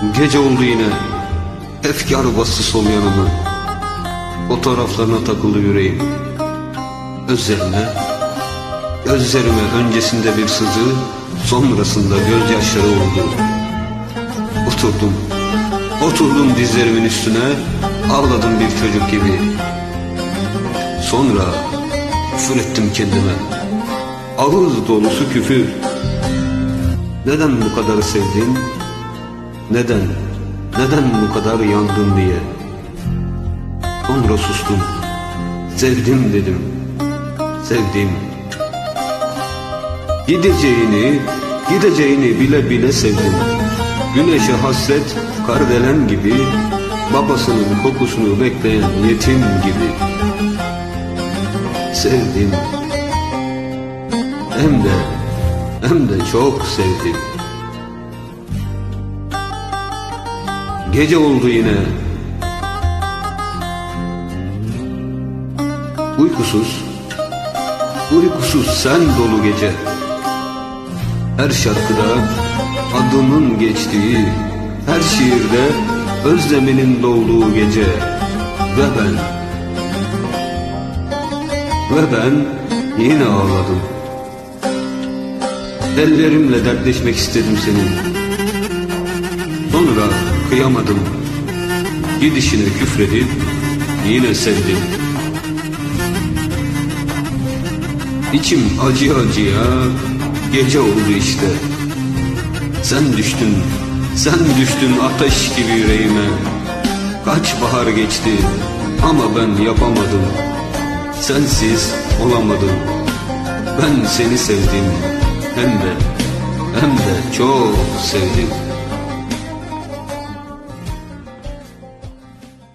Gece oldu yine. Efkar bastı sol yanıma. Fotoğraflarına takıldı yüreğim. Özlerime Gözlerime öncesinde bir sızı Sonrasında gözyaşları oldu. Oturdum. Oturdum dizlerimin üstüne Ağladım bir çocuk gibi. Sonra küfür ettim kendime. Ağız dolusu küfür. Neden bu kadar sevdin? Neden? Neden bu kadar yandın diye? Sonra sustum. Sevdim dedim. Sevdim. Gideceğini Gideceğini bile bile sevdim. Güneşe hasret Kardelen gibi Babasının kokusunu bekleyen yetim gibi. Sevdim. Hem de Hem de çok sevdim Gece oldu yine. Uykusuz, uykusuz sen dolu gece. Her şarkıda adımın geçtiği, her şiirde özleminin dolduğu gece. Ve ben, ve ben yine ağladım. Ellerimle dertleşmek istedim senin. Sonra kıyamadım. Gidişine küfredip yine sevdim. İçim acı acıya gece oldu işte. Sen düştün, sen düştün ateş gibi yüreğime. Kaç bahar geçti ama ben yapamadım. Sensiz olamadım. Ben seni sevdim hem de hem de çok sevdim.